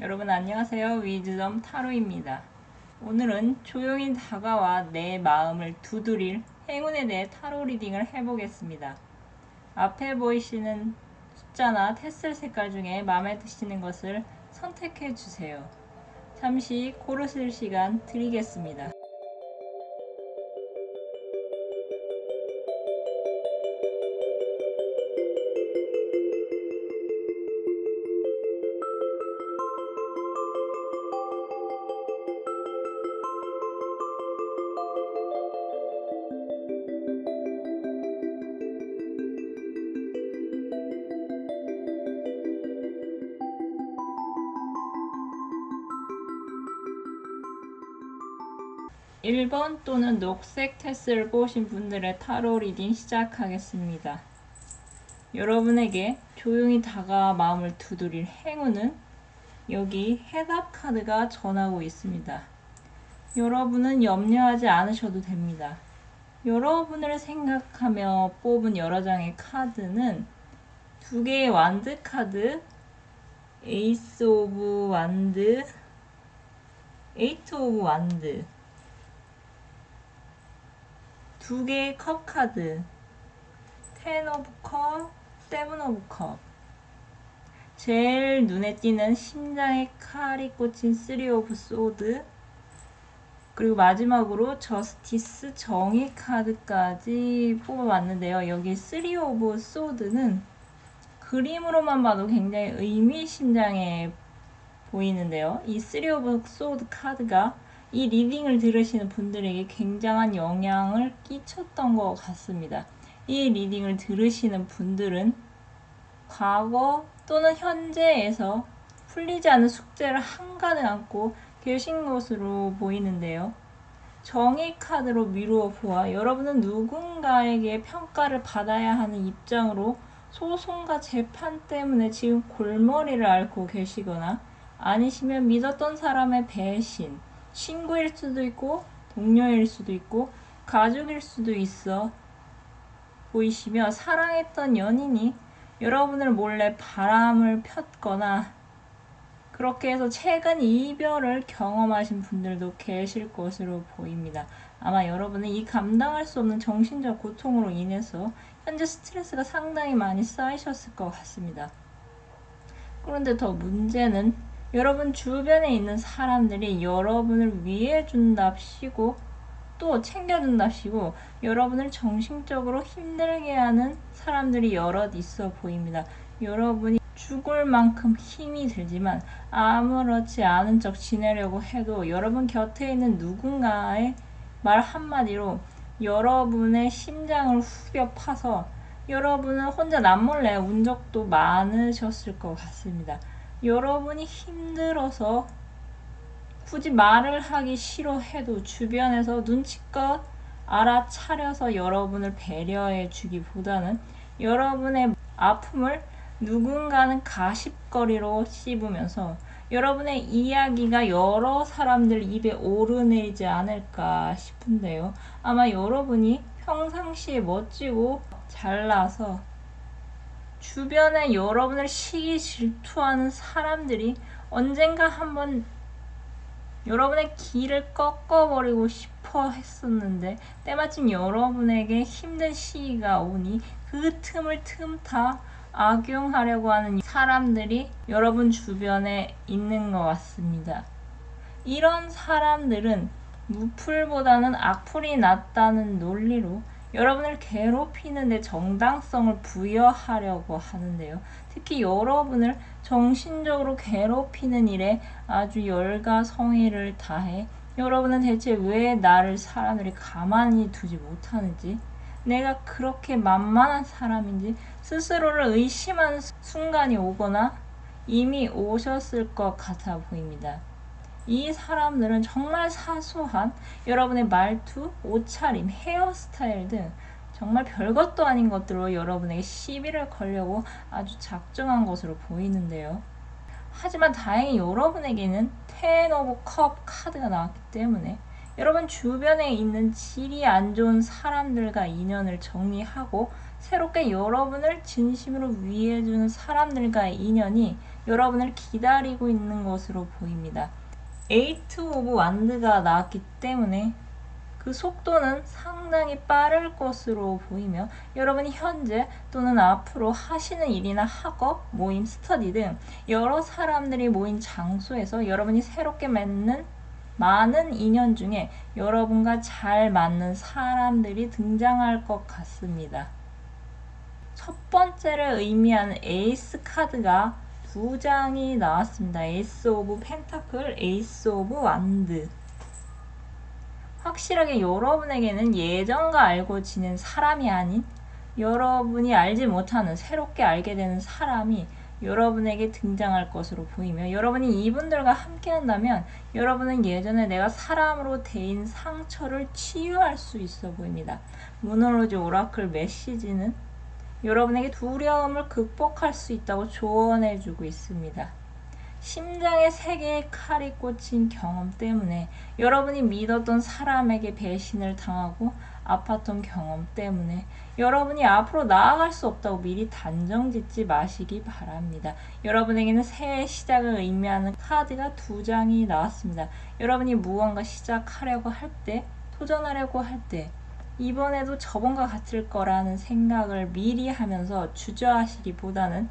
여러분 안녕하세요. 위즈덤 타로입니다. 오늘은 조용히 다가와 내 마음을 두드릴 행운에 대해 타로 리딩을 해보겠습니다. 앞에 보이시는 숫자나 테슬 색깔 중에 마음에 드시는 것을 선택해 주세요. 잠시 고르실 시간 드리겠습니다. 일번 또는 녹색 테스를 뽑으신 분들의 타로 리딩 시작하겠습니다. 여러분에게 조용히 다가와 마음을 두드릴 행운은 여기 해답 카드가 전하고 있습니다. 여러분은 염려하지 않으셔도 됩니다. 여러분을 생각하며 뽑은 여러 장의 카드는 두 개의 완드 카드, 에이스 오브 완드, 에이트 오브 완드, 두 개의 컵 카드, 텐 오브 컵, 세븐 오브 컵. 제일 눈에 띄는 심장에 칼이 꽂힌 쓰리 오브 소드. 그리고 마지막으로 저스티스 정의 카드까지 뽑아봤는데요. 여기 쓰리 오브 소드는 그림으로만 봐도 굉장히 의미심장해 보이는데요. 이 쓰리 오브 소드 카드가 이 리딩을 들으시는 분들에게 굉장한 영향을 끼쳤던 것 같습니다. 이 리딩을 들으시는 분들은 과거 또는 현재에서 풀리지 않은 숙제를 한가득 안고 계신 것으로 보이는데요. 정의 카드로 미루어 보아 여러분은 누군가에게 평가를 받아야 하는 입장으로 소송과 재판 때문에 지금 골머리를 앓고 계시거나 아니시면 믿었던 사람의 배신, 친구일 수도 있고 동료일 수도 있고 가족일 수도 있어 보이시며 사랑했던 연인이 여러분을 몰래 바람을 폈거나 그렇게 해서 최근 이별을 경험하신 분들도 계실 것으로 보입니다. 아마 여러분은 이 감당할 수 없는 정신적 고통으로 인해서 현재 스트레스가 상당히 많이 쌓이셨을 것 같습니다. 그런데 더 문제는 여러분 주변에 있는 사람들이 여러분을 위해 준답시고 또 챙겨준답시고 여러분을 정신적으로 힘들게 하는 사람들이 여럿 있어 보입니다. 여러분이 죽을 만큼 힘이 들지만 아무렇지 않은 척 지내려고 해도 여러분 곁에 있는 누군가의 말 한마디로 여러분의 심장을 후벼 파서 여러분은 혼자 남몰래 운 적도 많으셨을 것 같습니다. 여러분이 힘들어서 굳이 말을 하기 싫어해도 주변에서 눈치껏 알아차려서 여러분을 배려해 주기보다는 여러분의 아픔을 누군가는 가십거리로 씹으면서 여러분의 이야기가 여러 사람들 입에 오르내리지 않을까 싶은데요. 아마 여러분이 평상시에 멋지고 잘나서 주변에 여러분을 시기 질투하는 사람들이 언젠가 한번 여러분의 길을 꺾어버리고 싶어 했었는데 때마침 여러분에게 힘든 시기가 오니 그 틈을 틈타 악용하려고 하는 사람들이 여러분 주변에 있는 것 같습니다. 이런 사람들은 무풀보다는 악풀이 낫다는 논리로 여러분을 괴롭히는데 정당성을 부여하려고 하는데요. 특히 여러분을 정신적으로 괴롭히는 일에 아주 열과 성의를 다해 여러분은 대체 왜 나를 사람들이 가만히 두지 못하는지 내가 그렇게 만만한 사람인지 스스로를 의심하는 순간이 오거나 이미 오셨을 것 같아 보입니다. 이 사람들은 정말 사소한 여러분의 말투, 옷차림, 헤어스타일 등 정말 별것도 아닌 것들로 여러분에게 시비를 걸려고 아주 작정한 것으로 보이는데요. 하지만 다행히 여러분에게는 텐 오브 컵 카드가 나왔기 때문에 여러분 주변에 있는 질이 안 좋은 사람들과 인연을 정리하고 새롭게 여러분을 진심으로 위해주는 사람들과의 인연이 여러분을 기다리고 있는 것으로 보입니다. 에이트 오브 완드가 나왔기 때문에 그 속도는 상당히 빠를 것으로 보이며 여러분이 현재 또는 앞으로 하시는 일이나 학업, 모임, 스터디 등 여러 사람들이 모인 장소에서 여러분이 새롭게 맺는 많은 인연 중에 여러분과 잘 맞는 사람들이 등장할 것 같습니다. 첫 번째를 의미하는 에이스 카드가 두 장이 나왔습니다. 에이스 오브 펜타클, 에이스 오브 완드. 확실하게 여러분에게는 예전과 알고 지낸 사람이 아닌 여러분이 알지 못하는 새롭게 알게 되는 사람이 여러분에게 등장할 것으로 보이며 여러분이 이분들과 함께 한다면 여러분은 예전에 내가 사람으로 대인 상처를 치유할 수 있어 보입니다. 무놀로지 오라클 메시지는 여러분에게 두려움을 극복할 수 있다고 조언해주고 있습니다. 심장에 세 개의 칼이 꽂힌 경험 때문에 여러분이 믿었던 사람에게 배신을 당하고 아팠던 경험 때문에 여러분이 앞으로 나아갈 수 없다고 미리 단정 짓지 마시기 바랍니다. 여러분에게는 새해 시작을 의미하는 카드가 두 장이 나왔습니다. 여러분이 무언가 시작하려고 할 때, 도전하려고 할 때, 이번에도 저번과 같을 거라는 생각을 미리 하면서 주저하시기보다는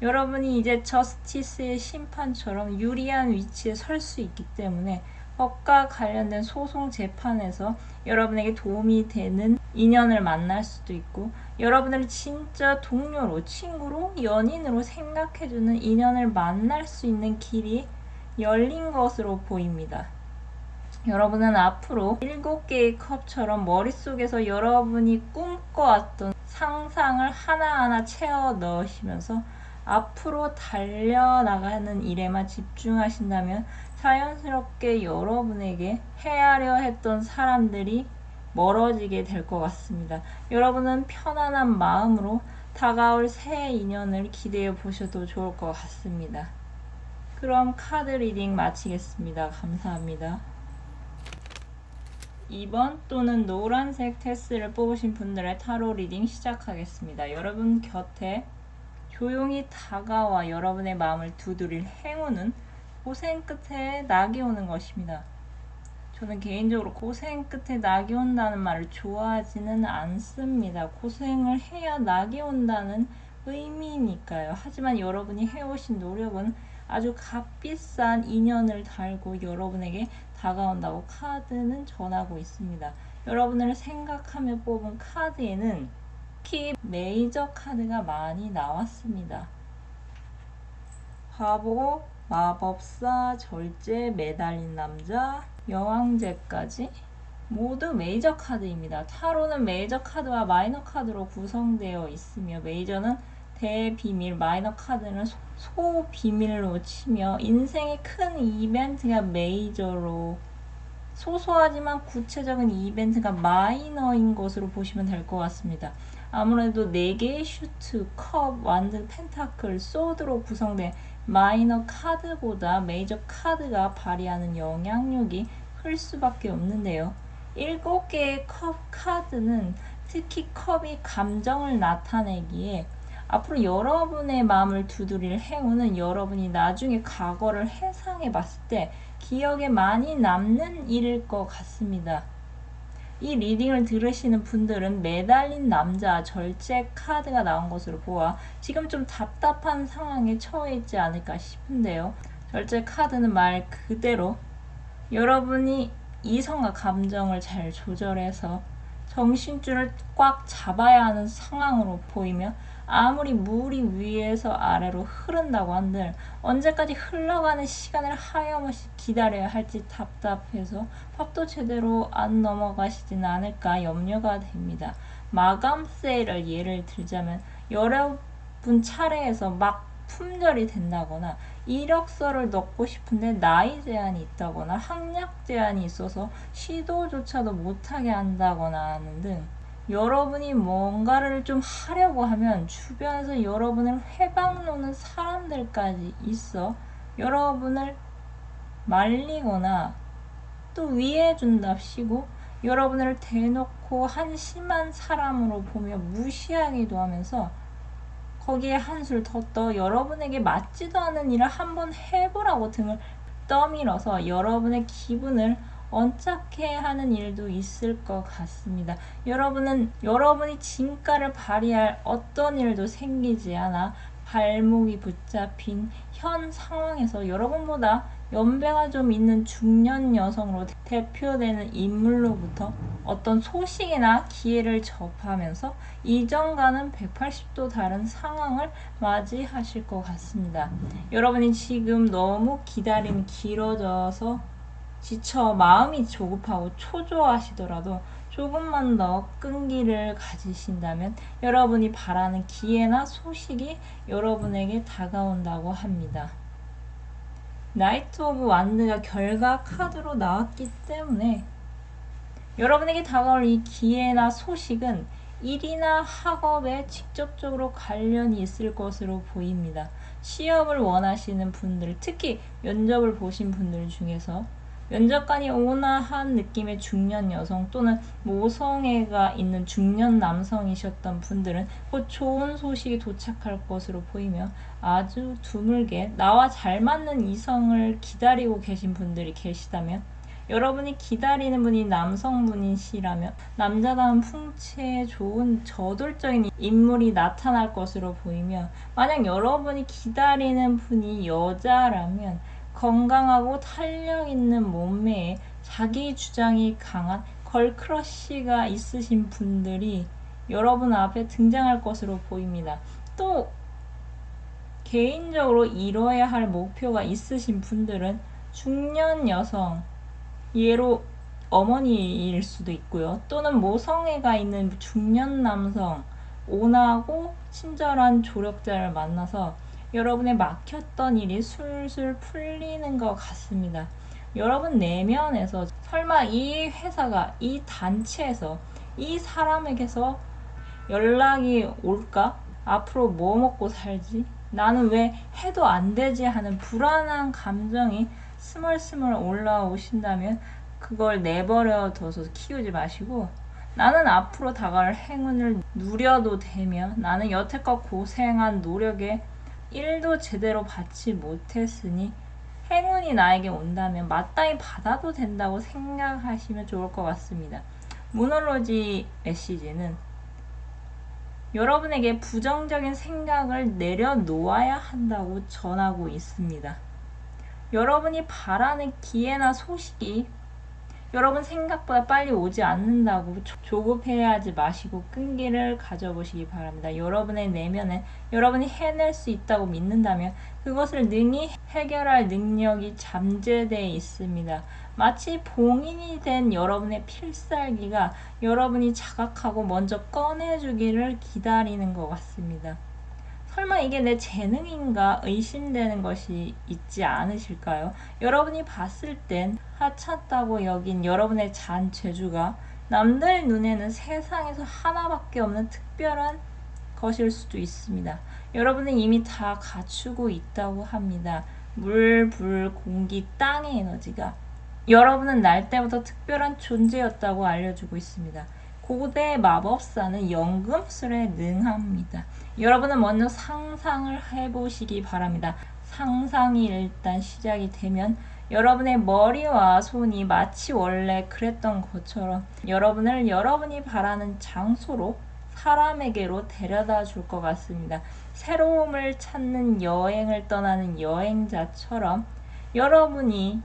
여러분이 이제 저스티스의 심판처럼 유리한 위치에 설 수 있기 때문에 법과 관련된 소송 재판에서 여러분에게 도움이 되는 인연을 만날 수도 있고 여러분을 진짜 동료로, 친구로, 연인으로 생각해주는 인연을 만날 수 있는 길이 열린 것으로 보입니다. 여러분은 앞으로 일곱 개의 컵처럼 머릿속에서 여러분이 꿈꿔왔던 상상을 하나하나 채워 넣으시면서 앞으로 달려나가는 일에만 집중하신다면 자연스럽게 여러분에게 헤아려 했던 사람들이 멀어지게 될 것 같습니다. 여러분은 편안한 마음으로 다가올 새 인연을 기대해 보셔도 좋을 것 같습니다. 그럼 카드 리딩 마치겠습니다. 감사합니다. 2번 또는 노란색 테스를 뽑으신 분들의 타로 리딩 시작하겠습니다. 여러분 곁에 조용히 다가와 여러분의 마음을 두드릴 행운은 고생 끝에 낙이 오는 것입니다. 저는 개인적으로 고생 끝에 낙이 온다는 말을 좋아하지는 않습니다. 고생을 해야 낙이 온다는 의미니까요. 하지만 여러분이 해오신 노력은 아주 값비싼 인연을 달고 여러분에게 다가온다고 카드는 전하고 있습니다. 여러분을 생각하며 뽑은 카드에는 특히 메이저 카드가 많이 나왔습니다. 화보, 마법사, 절제, 매달린 남자, 여왕제까지 모두 메이저 카드입니다. 타로는 메이저 카드와 마이너 카드로 구성되어 있으며 메이저는 대비밀, 마이너 카드는 소비밀로 치며 인생의 큰 이벤트가 메이저로 소소하지만 구체적인 이벤트가 마이너인 것으로 보시면 될 것 같습니다. 아무래도 4개의 슈트, 컵, 완드, 펜타클, 소드로 구성된 마이너 카드보다 메이저 카드가 발휘하는 영향력이 클 수밖에 없는데요. 7개의 컵 카드는 특히 컵이 감정을 나타내기에 앞으로 여러분의 마음을 두드릴 행운은 여러분이 나중에 과거를 해상해 봤을 때 기억에 많이 남는 일일 것 같습니다. 이 리딩을 들으시는 분들은 매달린 남자 절제 카드가 나온 것으로 보아 지금 좀 답답한 상황에 처해 있지 않을까 싶은데요. 절제 카드는 말 그대로 여러분이 이성과 감정을 잘 조절해서 정신줄을 꽉 잡아야 하는 상황으로 보이며 아무리 물이 위에서 아래로 흐른다고 한들 언제까지 흘러가는 시간을 하염없이 기다려야 할지 답답해서 밥도 제대로 안 넘어가시지는 않을까 염려가 됩니다. 마감 세일을 예를 들자면 여러 분 차례에서 막 품절이 된다거나 이력서를 넣고 싶은데 나이 제한이 있다거나 학력 제한이 있어서 시도조차도 못하게 한다거나 하는 등 여러분이 뭔가를 좀 하려고 하면 주변에서 여러분을 회방 놓는 사람들까지 있어 여러분을 말리거나 또 위해준답시고 여러분을 대놓고 한심한 사람으로 보며 무시하기도 하면서 거기에 한술 더 떠 여러분에게 맞지도 않은 일을 한번 해보라고 등을 떠밀어서 여러분의 기분을 언짢게 하는 일도 있을 것 같습니다. 여러분은 여러분이 진가를 발휘할 어떤 일도 생기지 않아 발목이 붙잡힌 현 상황에서 여러분보다 연배가 좀 있는 중년 여성으로 대표되는 인물로부터 어떤 소식이나 기회를 접하면서 이전과는 180도 다른 상황을 맞이하실 것 같습니다. 여러분이 지금 너무 기다림이 길어져서 지쳐 마음이 조급하고 초조하시더라도 조금만 더 끈기를 가지신다면 여러분이 바라는 기회나 소식이 여러분에게 다가온다고 합니다. 나이트 오브 완드가 결과 카드로 나왔기 때문에 여러분에게 다가올 이 기회나 소식은 일이나 학업에 직접적으로 관련이 있을 것으로 보입니다. 취업을 원하시는 분들, 특히 면접을 보신 분들 중에서 면접관이 온화한 느낌의 중년 여성 또는 모성애가 있는 중년 남성이셨던 분들은 곧 좋은 소식이 도착할 것으로 보이며 아주 드물게 나와 잘 맞는 이성을 기다리고 계신 분들이 계시다면 여러분이 기다리는 분이 남성분이시라면 남자다운 풍채 좋은 저돌적인 인물이 나타날 것으로 보이며 만약 여러분이 기다리는 분이 여자라면 건강하고 탄력 있는 몸매에 자기 주장이 강한 걸크러쉬가 있으신 분들이 여러분 앞에 등장할 것으로 보입니다. 또 개인적으로 이뤄야 할 목표가 있으신 분들은 중년 여성, 예로 어머니일 수도 있고요. 또는 모성애가 있는 중년 남성, 온화하고 친절한 조력자를 만나서 여러분의 막혔던 일이 술술 풀리는 것 같습니다. 여러분 내면에서 설마 이 회사가 이 단체에서 이 사람에게서 연락이 올까? 앞으로 뭐 먹고 살지? 나는 왜 해도 안 되지 하는 불안한 감정이 스멀스멀 올라오신다면 그걸 내버려 둬서 키우지 마시고 나는 앞으로 다가올 행운을 누려도 되며 나는 여태껏 고생한 노력에 1도 제대로 받지 못했으니 행운이 나에게 온다면 마땅히 받아도 된다고 생각하시면 좋을 것 같습니다. 모놀로지 메시지는 여러분에게 부정적인 생각을 내려놓아야 한다고 전하고 있습니다. 여러분이 바라는 기회나 소식이 여러분 생각보다 빨리 오지 않는다고 조급해하지 마시고 끈기를 가져보시기 바랍니다. 여러분의 내면에 여러분이 해낼 수 있다고 믿는다면 그것을 능히 해결할 능력이 잠재되어 있습니다. 마치 봉인이 된 여러분의 필살기가 여러분이 자각하고 먼저 꺼내주기를 기다리는 것 같습니다. 설마 이게 내 재능인가 의심되는 것이 있지 않으실까요? 여러분이 봤을 땐 하찮다고 여긴 여러분의 잔 재주가 남들 눈에는 세상에서 하나밖에 없는 특별한 것일 수도 있습니다. 여러분은 이미 다 갖추고 있다고 합니다. 물, 불, 공기, 땅의 에너지가 여러분은 날 때부터 특별한 존재였다고 알려주고 있습니다. 고대 마법사는 연금술에 능합니다. 여러분은 먼저 상상을 해보시기 바랍니다. 상상이 일단 시작이 되면 여러분의 머리와 손이 마치 원래 그랬던 것처럼 여러분을 여러분이 바라는 장소로 사람에게로 데려다 줄 것 같습니다. 새로움을 찾는 여행을 떠나는 여행자처럼 여러분이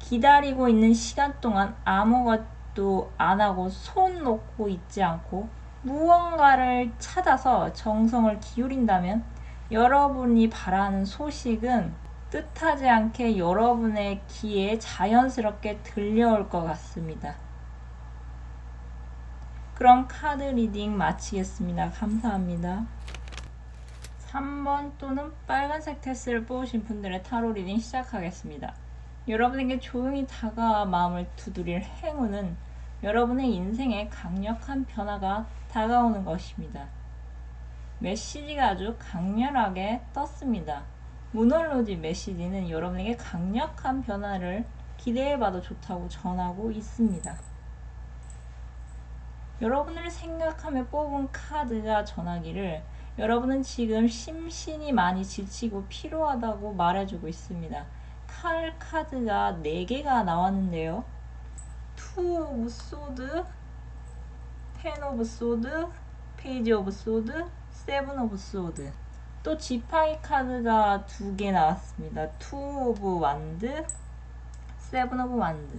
기다리고 있는 시간 동안 아무것도 일도 안 하고 손 놓고 있지 않고 무언가를 찾아서 정성을 기울인다면 여러분이 바라는 소식은 뜻하지 않게 여러분의 귀에 자연스럽게 들려올 것 같습니다. 그럼 카드 리딩 마치겠습니다. 감사합니다. 3번 또는 빨간색 테스를 뽑으신 분들의 타로 리딩 시작하겠습니다. 여러분에게 조용히 다가와 마음을 두드릴 행운은 여러분의 인생에 강력한 변화가 다가오는 것입니다. 메시지가 아주 강렬하게 떴습니다. 모놀로지 메시지는 여러분에게 강력한 변화를 기대해봐도 좋다고 전하고 있습니다. 여러분을 생각하며 뽑은 카드가 전하기를 여러분은 지금 심신이 많이 지치고 피로하다고 말해주고 있습니다. 칼 카드가 4개가 나왔는데요. 투 오브 소드, 텐 오브 소드, 페이지 오브 소드, 세븐 오브 소드. 또 지팡이 카드가 두 개 나왔습니다. 투 오브 완드, 세븐 오브 완드.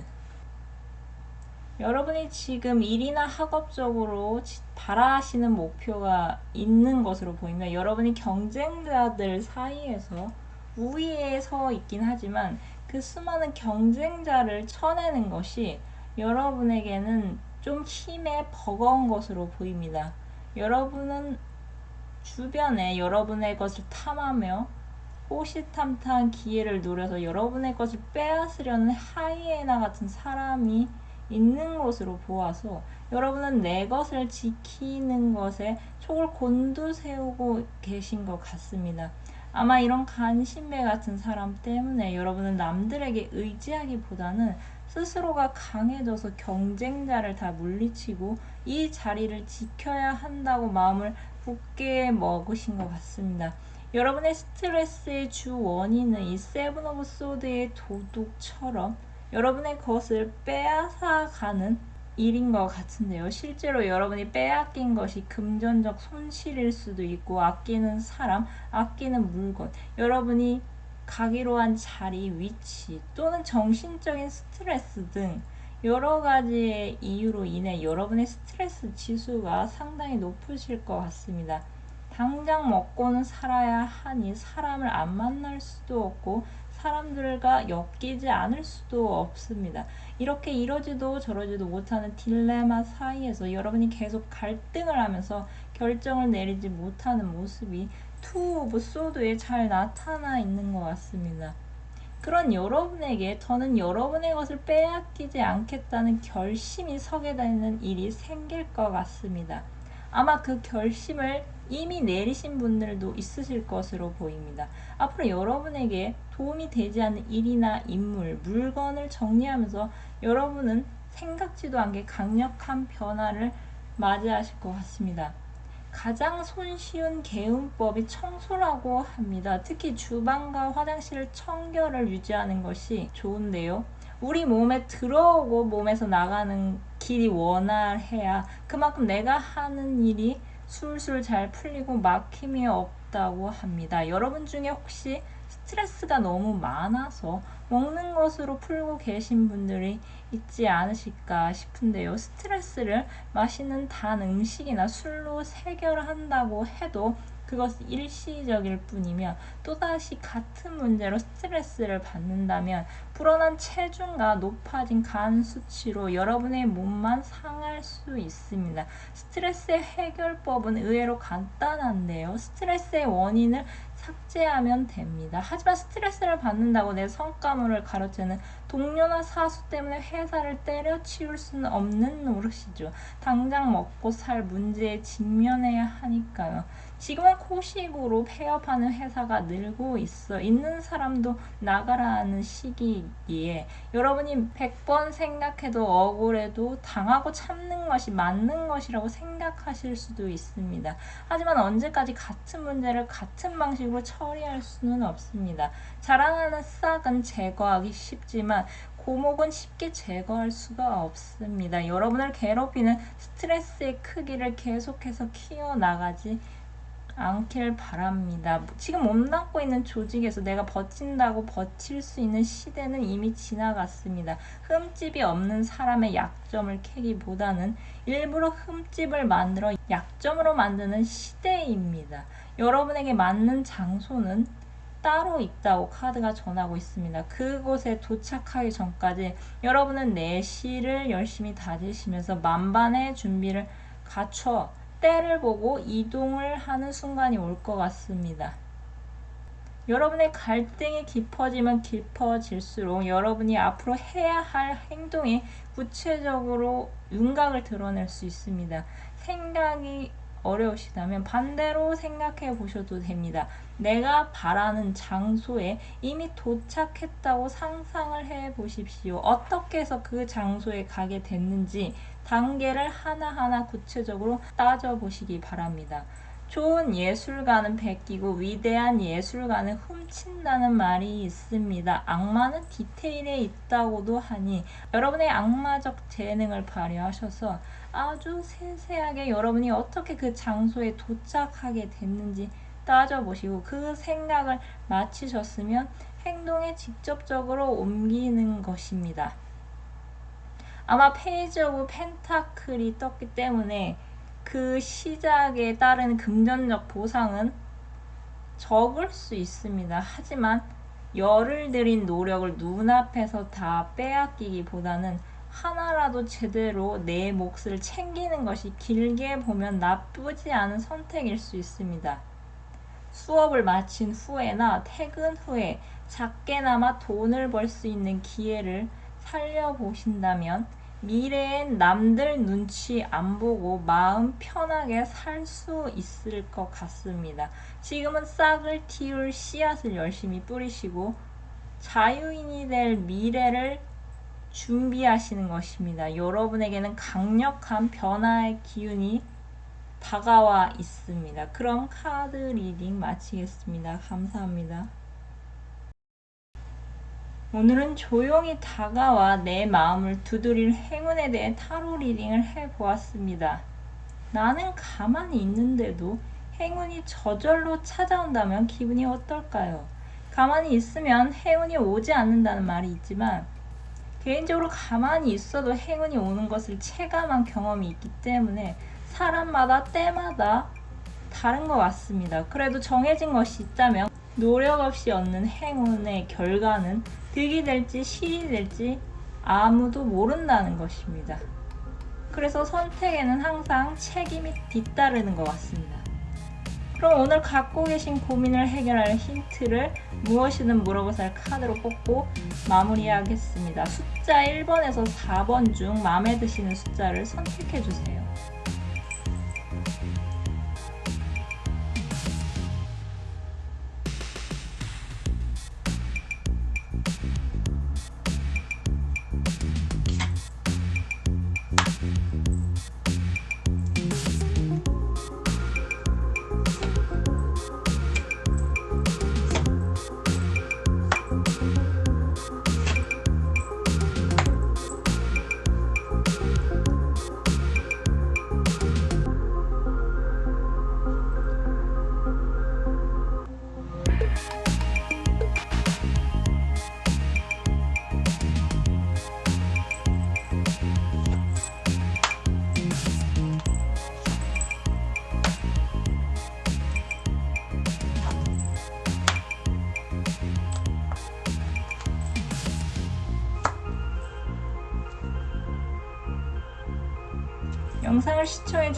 여러분이 지금 일이나 학업적으로 지- 바라시는 목표가 있는 것으로 보입니다. 여러분이 경쟁자들 사이에서 우위에 서 있긴 하지만 그 수많은 경쟁자를 쳐내는 것이 여러분에게는 좀 힘에 버거운 것으로 보입니다. 여러분은 주변에 여러분의 것을 탐하며 호시탐탐 기회를 노려서 여러분의 것을 빼앗으려는 하이에나 같은 사람이 있는 것으로 보아서 여러분은 내 것을 지키는 것에 촉을 곤두세우고 계신 것 같습니다. 아마 이런 간신배 같은 사람 때문에 여러분은 남들에게 의지하기보다는 스스로가 강해져서 경쟁자를 다 물리치고 이 자리를 지켜야 한다고 마음을 굳게 먹으신 것 같습니다. 여러분의 스트레스의 주 원인은 이 세븐 오브 소드의 도둑처럼 여러분의 것을 빼앗아가는 일인 것 같은데요. 실제로 여러분이 빼앗긴 것이 금전적 손실일 수도 있고 아끼는 사람, 아끼는 물건, 여러분이 가기로 한 자리, 위치 또는 정신적인 스트레스 등 여러 가지의 이유로 인해 여러분의 스트레스 지수가 상당히 높으실 것 같습니다. 당장 먹고는 살아야 하니 사람을 안 만날 수도 없고 사람들과 엮이지 않을 수도 없습니다. 이렇게 이러지도 저러지도 못하는 딜레마 사이에서 여러분이 계속 갈등을 하면서 결정을 내리지 못하는 모습이 투 오브 소드에 잘 나타나 있는 것 같습니다. 그런 여러분에게 저는 여러분의 것을 빼앗기지 않겠다는 결심이 서게 되는 일이 생길 것 같습니다. 아마 그 결심을 이미 내리신 분들도 있으실 것으로 보입니다. 앞으로 여러분에게 도움이 되지 않는 일이나 인물, 물건을 정리하면서 여러분은 생각지도 않게 강력한 변화를 맞이하실 것 같습니다. 가장 손쉬운 개운법이 청소라고 합니다. 특히 주방과 화장실 청결을 유지하는 것이 좋은데요. 우리 몸에 들어오고 몸에서 나가는 길이 원활해야 그만큼 내가 하는 일이 술술 잘 풀리고 막힘이 없다고 합니다. 여러분 중에 혹시 스트레스가 너무 많아서 먹는 것으로 풀고 계신 분들이 있지 않으실까 싶은데요. 스트레스를 맛있는 단 음식이나 술로 해결한다고 해도 그것이 일시적일 뿐이며 또다시 같은 문제로 스트레스를 받는다면 불어난 체중과 높아진 간 수치로 여러분의 몸만 상할 수 있습니다. 스트레스의 해결법은 의외로 간단한데요. 스트레스의 원인을 삭제하면 됩니다. 하지만 스트레스를 받는다고 내 성과물을 가로채는 동료나 사수 때문에 회사를 때려치울 수는 없는 노릇이죠. 당장 먹고 살 문제에 직면해야 하니까요. 지금은 코식으로 폐업하는 회사가 늘고 있어 있는 사람도 나가라는 시기에 여러분이 100번 생각해도 억울해도 당하고 참는 것이 맞는 것이라고 생각하실 수도 있습니다. 하지만 언제까지 같은 문제를 같은 방식으로 처리할 수는 없습니다. 자라나는 싹은 제거하기 쉽지만 고목은 쉽게 제거할 수가 없습니다. 여러분을 괴롭히는 스트레스의 크기를 계속해서 키워나가지 않길 바랍니다. 지금 몸담고 있는 조직에서 내가 버틴다고 버틸 수 있는 시대는 이미 지나갔습니다. 흠집이 없는 사람의 약점을 캐기보다는 일부러 흠집을 만들어 약점으로 만드는 시대입니다. 여러분에게 맞는 장소는 따로 있다고 카드가 전하고 있습니다. 그곳에 도착하기 전까지 여러분은 내실을 열심히 다지시면서 만반의 준비를 갖춰 때를 보고 이동을 하는 순간이 올 것 같습니다. 여러분의 갈등이 깊어지면 깊어질수록 여러분이 앞으로 해야 할 행동에 구체적으로 윤곽을 드러낼 수 있습니다. 생각이 어려우시다면 반대로 생각해 보셔도 됩니다. 내가 바라는 장소에 이미 도착했다고 상상을 해 보십시오. 어떻게 해서 그 장소에 가게 됐는지 단계를 하나하나 구체적으로 따져 보시기 바랍니다. 좋은 예술가는 베끼고 위대한 예술가는 훔친다는 말이 있습니다. 악마는 디테일에 있다고도 하니 여러분의 악마적 재능을 발휘하셔서 아주 세세하게 여러분이 어떻게 그 장소에 도착하게 됐는지 따져보시고 그 생각을 마치셨으면 행동에 직접적으로 옮기는 것입니다. 아마 페이지 오브 펜타클이 떴기 때문에 그 시작에 따른 금전적 보상은 적을 수 있습니다. 하지만 열을 들인 노력을 눈앞에서 다 빼앗기기보다는 하나라도 제대로 내 몫을 챙기는 것이 길게 보면 나쁘지 않은 선택일 수 있습니다. 수업을 마친 후에나 퇴근 후에 작게나마 돈을 벌 수 있는 기회를 살려보신다면 미래엔 남들 눈치 안 보고 마음 편하게 살 수 있을 것 같습니다. 지금은 싹을 틔울 씨앗을 열심히 뿌리시고 자유인이 될 미래를 준비하시는 것입니다. 여러분에게는 강력한 변화의 기운이 다가와 있습니다. 그럼 카드 리딩 마치겠습니다. 감사합니다. 오늘은 조용히 다가와 내 마음을 두드릴 행운에 대해 타로 리딩을 해보았습니다. 나는 가만히 있는데도 행운이 저절로 찾아온다면 기분이 어떨까요? 가만히 있으면 행운이 오지 않는다는 말이 있지만 개인적으로 가만히 있어도 행운이 오는 것을 체감한 경험이 있기 때문에 사람마다 때마다 다른 것 같습니다. 그래도 정해진 것이 있다면 노력 없이 얻는 행운의 결과는 득이 될지 실이 될지 아무도 모른다는 것입니다. 그래서 선택에는 항상 책임이 뒤따르는 것 같습니다. 그럼 오늘 갖고 계신 고민을 해결할 힌트를 무엇이든 물어보살 카드로 뽑고 마무리하겠습니다. 숫자 1번에서 4번 중 마음에 드시는 숫자를 선택해 주세요.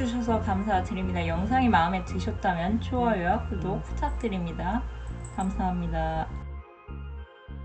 시청해 주셔서 감사드립니다. 영상이 마음에 드셨다면 좋아요와 구독 부탁드립니다. 감사합니다.